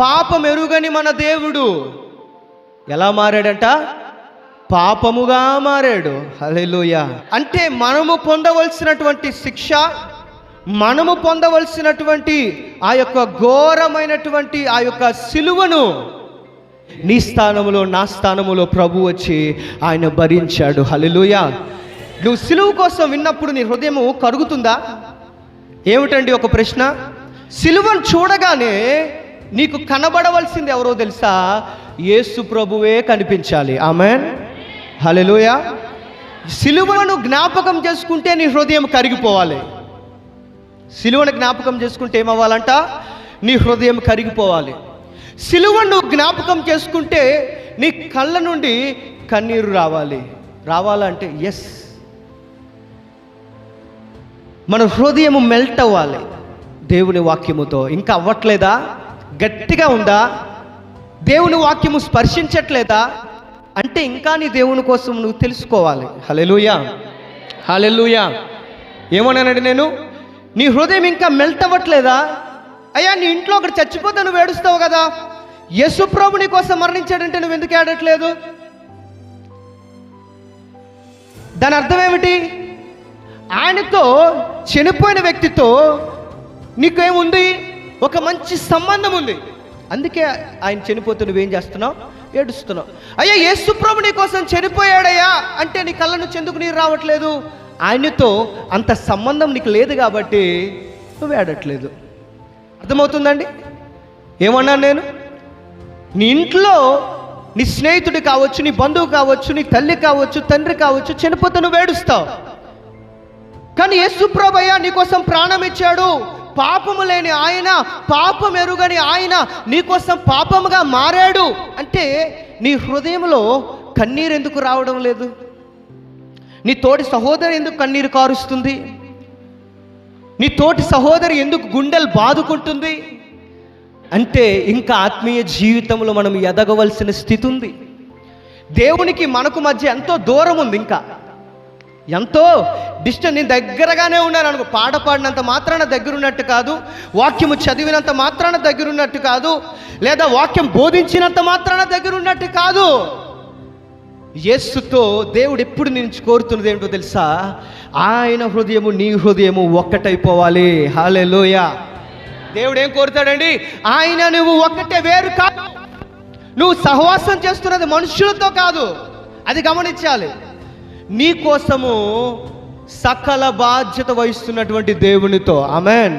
పాపం ఎరుగని మన దేవుడు. ఎలా మారాడంట? పాపముగా మారాడు. హలెలుయ అంటే మనము పొందవలసినటువంటి శిక్ష మనము పొందవలసినటువంటి ఆ యొక్క ఘోరమైనటువంటి ఆ యొక్క సిలువను నీ స్థానములో నా స్థానములో ప్రభు వచ్చి ఆయన భరించాడు. హలెలుయ నువ్వు సిలువు కోసం విన్నప్పుడు నీ హృదయము కరుగుతుందా? ఏమిటండి ఒక ప్రశ్న? సిలువను చూడగానే నీకు కనబడవలసింది ఎవరో తెలుసా? యేసు ప్రభువే కనిపించాలి. ఆమెన్. హల్లెలూయ. సిలువలను జ్ఞాపకం చేసుకుంటే నీ హృదయం కరిగిపోవాలి. సిలువను జ్ఞాపకం చేసుకుంటే ఏమవ్వాలంట? నీ హృదయం కరిగిపోవాలి. సిలువను జ్ఞాపకం చేసుకుంటే నీ కళ్ళ నుండి కన్నీరు రావాలి. రావాలంటే ఎస్ మన హృదయం మెల్ట్ అవ్వాలి. దేవుని వాక్యముతో. ఇంకా అవ్వట్లేదా? గట్టిగా ఉందా? దేవుని వాక్యము స్పర్శించట్లేదా? అంటే ఇంకా నీ దేవుని కోసం నువ్వు తెలుసుకోవాలి. హలెలుయా హలెలుయా ఏమన్నానండి నేను? నీ హృదయం ఇంకా మెల్ట్ అవ్వట్లేదా? అయ్యా నీ ఇంట్లో ఒకటి చచ్చిపోతే నువ్వు ఏడుస్తావు కదా? యేసు ప్రభు నీ కోసం మరణించాడంటే నువ్వు ఎందుకు ఏడట్లేదు? దాని అర్థం ఏమిటి? ఆయనతో చనిపోయిన వ్యక్తితో నీకేముంది? ఒక మంచి సంబంధం ఉంది. అందుకే ఆయన చనిపోతే నువ్వేం చేస్తున్నావు? ఏడుస్తున్నావు. అయ్యా యేసుప్రభు నీ కోసం చనిపోయాడయ్యా. అంటే నీ కళ్ళ నుంచి ఎందుకు నీరు రావట్లేదు? ఆయనతో అంత సంబంధం నీకు లేదు కాబట్టి నువ్వు ఏడట్లేదు. అర్థమవుతుందండి? ఏమన్నాను నేను? నీ ఇంట్లో నీ స్నేహితుడు కావచ్చు నీ బంధువు కావచ్చు నీ తల్లి కావచ్చు తండ్రి కావచ్చు చనిపోతే నువ్వు ఏడుస్తావు. కానీ యేసుప్రభయ్య నీకోసం ప్రాణం ఇచ్చాడు. పాపము లేని ఆయన పాపం ఎరుగని ఆయన నీకోసం పాపముగా మారాడు. అంటే నీ హృదయంలో కన్నీరు ఎందుకు రావడం లేదు? నీ తోటి సహోదరి ఎందుకు కన్నీరు కారుస్తుంది? నీ తోటి సహోదరి ఎందుకు గుండెలు బాదుకుంటుంది? అంటే ఇంకా ఆత్మీయ జీవితంలో మనం ఎదగవలసిన స్థితి ఉంది. దేవునికి మనకు మధ్య ఎంతో దూరం ఉంది ఇంకా. ఎంతో డిస్టెన్స్ నేను దగ్గరగానే ఉన్నాను అనుకో పాట పాడినంత మాత్రాన దగ్గరున్నట్టు కాదు. వాక్యము చదివినంత మాత్రాన దగ్గరున్నట్టు కాదు. లేదా వాక్యం బోధించినంత మాత్రాన దగ్గరున్నట్టు కాదు. యేసుతో దేవుడు ఎప్పుడు నేను కోరుతున్నది ఏంటో తెలుసా? ఆయన హృదయము నీ హృదయము ఒక్కటైపోవాలి. హాలెలోయ దేవుడు ఏం కోరుతాడండి? ఆయన నువ్వు ఒక్కటే వేరు కాదు. నువ్వు సహవాసం చేస్తున్నది మనుషులతో కాదు. అది గమనించాలి. నీ కోసము సకల బాధ్యత వహిస్తున్నటువంటి దేవునితో. ఆమెన్